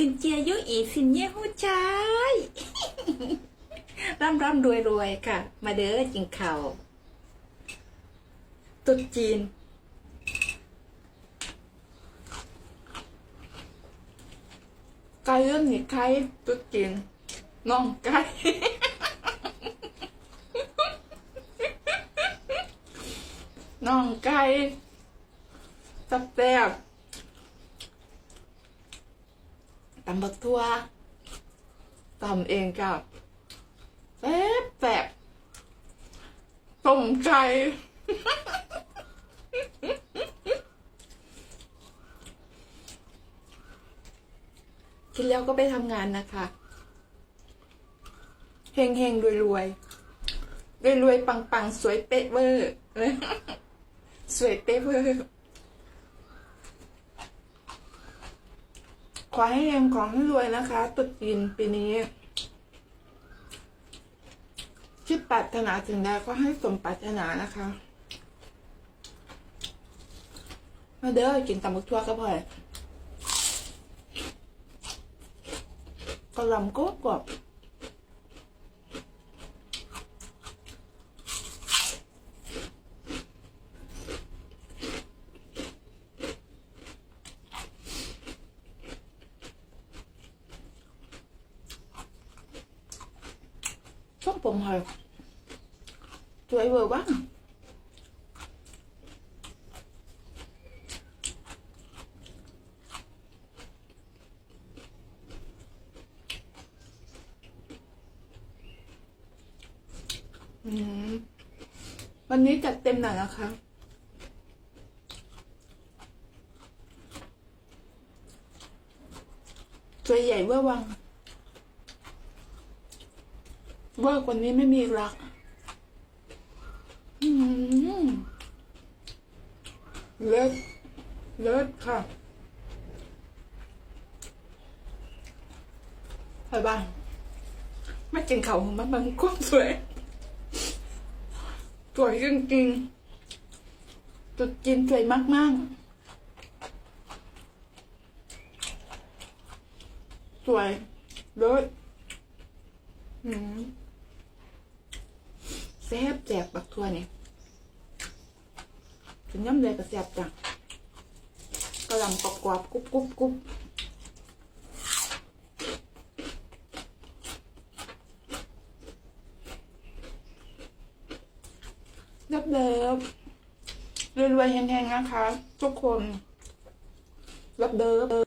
สินเจียยุอีสินเย่หูใจร่ำร่ำรวยรวยค่ะ มาเด้อจิงเข่าตุดจีน ไก่เรื่องนี้ไก่ตุดจีนน้องไก่น้องไก่ตับแซ่บ ตำบักทั่วตำเองกับแซ่บแซ่บต้มไก่กินแล้วก็ไปทำงานนะคะเฮงเฮงรวยรวยรวยรวยปังปังสวยเป๊ะเวอร์สวยเป๊ะเวอร์ ขอให้เฮงของให้รวยนะคะตุดจีนปีนี้คิดปรารถนาถึงใดก็ให้สมปรารถนานะคะ มาเด้อกินตำบักทั่วก็พอก็ลำก็กรอบ ส้มผมหอยสวยเวอร์บ้างอืมวันนี้จัดเต็มหน่อยนะคะตัวใหญ่เวอร์วัง เวอร์กว่านี้ไม่มีอีกและอืมเลิศเลิศค่ะไปบ้างไม่กินเขาของมันมันก็สวย สวยจริงๆจุดจีนสวยมากๆสวยเลิศอืม แซ่บแจกบักทั่วนี่ถึงน้ำเลยก็แซ่บจังกระหลำกรอบๆกรุบกรุบกรุบเลิฟเลิฟรวยๆแห้งๆนะคะ ทุกคนรับเดิฟ